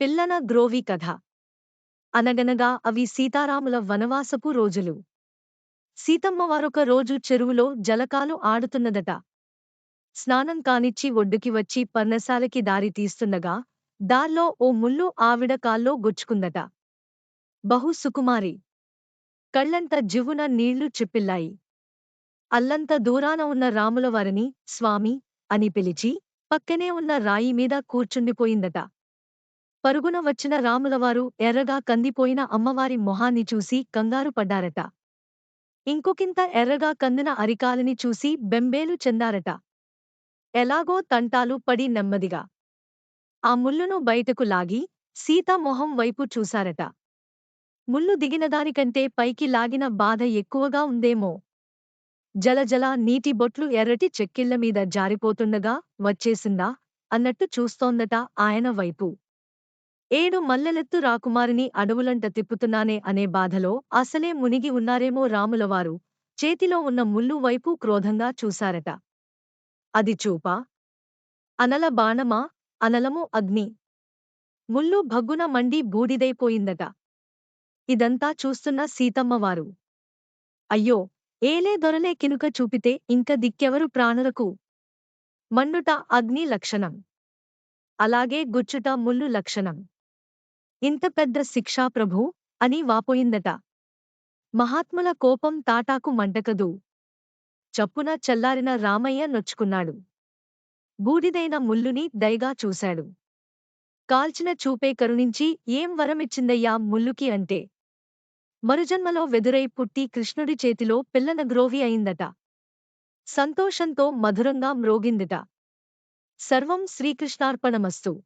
పిల్లన గ్రోవి కథ. అనగనగా అవి సీతారాముల వనవాసపు రోజులు. సీతమ్మ వారొక రోజు చెరువులో జలకాలు ఆడుతున్నదట. స్నానం కానిచ్చి ఒడ్డుకి వచ్చి పర్ణశాలకి దారి తీస్తుండగా దార్లో ఓ ముల్లు ఆవిడ కాల్లో గుచ్చుకుందట. బహు సుకుమారి. కళ్ళంత జివ్వున నీళ్ళు చిప్పిల్లాయి. అల్లంత దూరాన ఉన్న రాములవారిని స్వామి అని పిలిచి పక్కనే ఉన్న రాయి మీద కూర్చుండిపోయిందట. పరుగున వచ్చిన రాములవారు ఎర్రగా కందిపోయిన అమ్మవారి మొహాన్ని చూసి కంగారు పడ్డారట. ఇంకొకింత ఎర్రగా కందిన అరికాలిని చూసి బెంబేలు చెందారట. ఎలాగో తంటాలు పడి నెమ్మదిగా. ఆ ముల్లును బయటకు లాగి సీత మొహం వైపు చూశారట. ముల్లు దిగినదానికంటే పైకి లాగిన బాధ ఎక్కువగా ఉందేమో. జలజల నీటి బొట్లు ఎర్రటి చెక్కిళ్ళ మీద జారిపోతుండగా వచ్చేసిందా అన్నట్టు చూస్తోందట ఆయన వైపు. ఏడు మల్లెలెత్తు రాకుమారిని అడవులంట తిప్పుతున్నానే అనే బాధలో అసలే మునిగి ఉన్నారేమో రాములవారు. చేతిలో ఉన్న ముళ్ళు వైపు క్రోధంగా చూశారట. అది చూపా? అనల బాణమా? అనలము అగ్ని. ముల్లు భగ్గున మండి బూడిదైపోయిందట. ఇదంతా చూస్తున్న సీతమ్మవారు. అయ్యో! ఏలే దొరలే కినుక చూపితే ఇంక దిక్కెవరు ప్రాణులకు? మండుట అగ్ని లక్షణం. అలాగే గుచ్చుట ముల్లు లక్షణం. ఇంత పెద్ద శిక్షా ప్రభూ అని వాపోయిందట. మహాత్ముల కోపం తాటాకు మంటకదు. చప్పున చల్లారిన రామయ్య నొచ్చుకున్నాడు. బూడిదైన ముల్లుని దయగా చూశాడు. కాల్చిన చూపే కరుణించి ఏం వరమిచ్చిందయ్యా ముల్లుకి అంటే. మరుజన్మలో వెదురై పుట్టి కృష్ణుడి చేతిలో పిల్లన గ్రోవి అయిందట. సంతోషంతో మధురంగా మ్రోగిందిట. సర్వం శ్రీకృష్ణార్పణమస్తు.